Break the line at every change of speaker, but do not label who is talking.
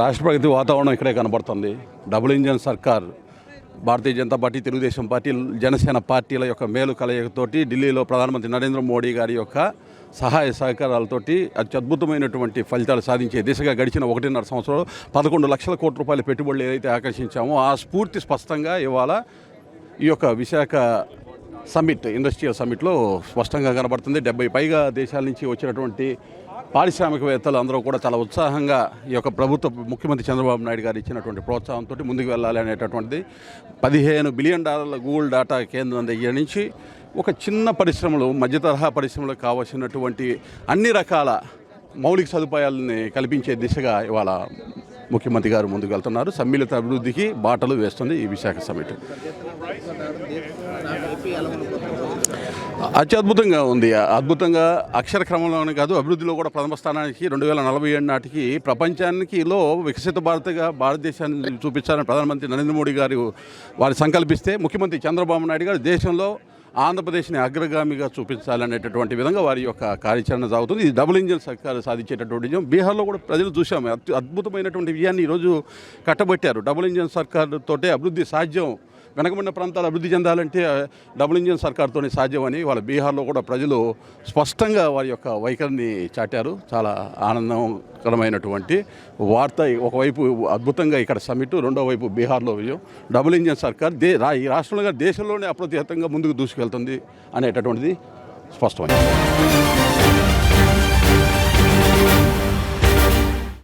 రాష్ట్ర ప్రగతి వాతావరణం ఇక్కడే కనబడుతుంది. డబుల్ ఇంజన్ సర్కార్ భారతీయ జనతా పార్టీ తెలుగుదేశం పార్టీ జనసేన పార్టీల యొక్క మేలు కలయికతోటి ఢిల్లీలో ప్రధానమంత్రి నరేంద్ర మోడీ గారి యొక్క సహాయ సహకారాలతోటి అత్యద్భుతమైనటువంటి ఫలితాలు సాధించే దిశగా గడిచిన ఒకటిన్నర సంవత్సరంలో పదకొండు లక్షల కోట్ల రూపాయల పెట్టుబడులు ఏదైతే ఆకర్షించామో ఆ స్ఫూర్తి స్పష్టంగా ఇవాళ ఈ యొక్క విశాఖ సమ్మిట్ ఇండస్ట్రియల్ సమ్మిట్లో స్పష్టంగా కనబడుతుంది. డెబ్బై పైగా దేశాల నుంచి వచ్చినటువంటి పారిశ్రామికవేత్తలు అందరూ కూడా చాలా ఉత్సాహంగా ఈ యొక్క ప్రభుత్వ ముఖ్యమంత్రి చంద్రబాబు నాయుడు గారు ఇచ్చినటువంటి ప్రోత్సాహంతో ముందుకు వెళ్ళాలి అనేటటువంటిది. పదిహేను బిలియన్ డాలర్ల గూగుల్ డేటా కేంద్రం దగ్గర నుంచి ఒక చిన్న పరిశ్రమలు మధ్య తరహా పరిశ్రమలకు కావాల్సినటువంటి అన్ని రకాల మౌలిక సదుపాయాలని కల్పించే దిశగా ఇవాళ ముఖ్యమంత్రి గారు ముందుకు వెళ్తున్నారు. సమ్మిళిత అభివృద్ధికి బాటలు వేస్తుంది ఈ విశాఖ సమిట్ అత్యద్భుతంగా ఉంది. అద్భుతంగా అక్షర క్రమంలోనే కాదు అభివృద్ధిలో కూడా ప్రథమ స్థానానికి రెండు వేల నలభై ఏడు నాటికి ప్రపంచానికిలో వికసిత భారతగా భారతదేశాన్ని చూపించాలని ప్రధానమంత్రి నరేంద్ర మోడీ గారు వారు సంకల్పిస్తే ముఖ్యమంత్రి చంద్రబాబు నాయుడు గారు దేశంలో ఆంధ్రప్రదేశ్ని అగ్రగామిగా చూపించాలనేటటువంటి విధంగా వారి యొక్క కార్యాచరణ సాగుతుంది. ఇది డబుల్ ఇంజిన్ సర్కారు సాధించేటటువంటి విజయం. బీహార్లో కూడా ప్రజలు చూశాము. అద్భుతమైనటువంటి విజయాన్ని ఈరోజు కట్టబెట్టారు. డబుల్ ఇంజిన్ సర్కారు తోటే అభివృద్ధి సాధ్యం వెనకబడిన ప్రాంతాలు అభివృద్ధి చెందాలంటే డబుల్ ఇంజిన్ సర్కార్తోనే సాధ్యమని వాళ్ళ బీహార్లో కూడా ప్రజలు స్పష్టంగా వారి యొక్క వైఖరిని చాటారు. చాలా ఆనందకరమైనటువంటి వార్త. ఒకవైపు అద్భుతంగా ఇక్కడ సమిట్ రెండో వైపు బీహార్లో విజయం. డబుల్ ఇంజిన్ సర్కార్ దే రా ఈ రాష్ట్రంలో దేశంలోనే అప్రతిహతంగా ముందుకు దూసుకెళ్తుంది అనేటటువంటిది స్పష్టమైంది.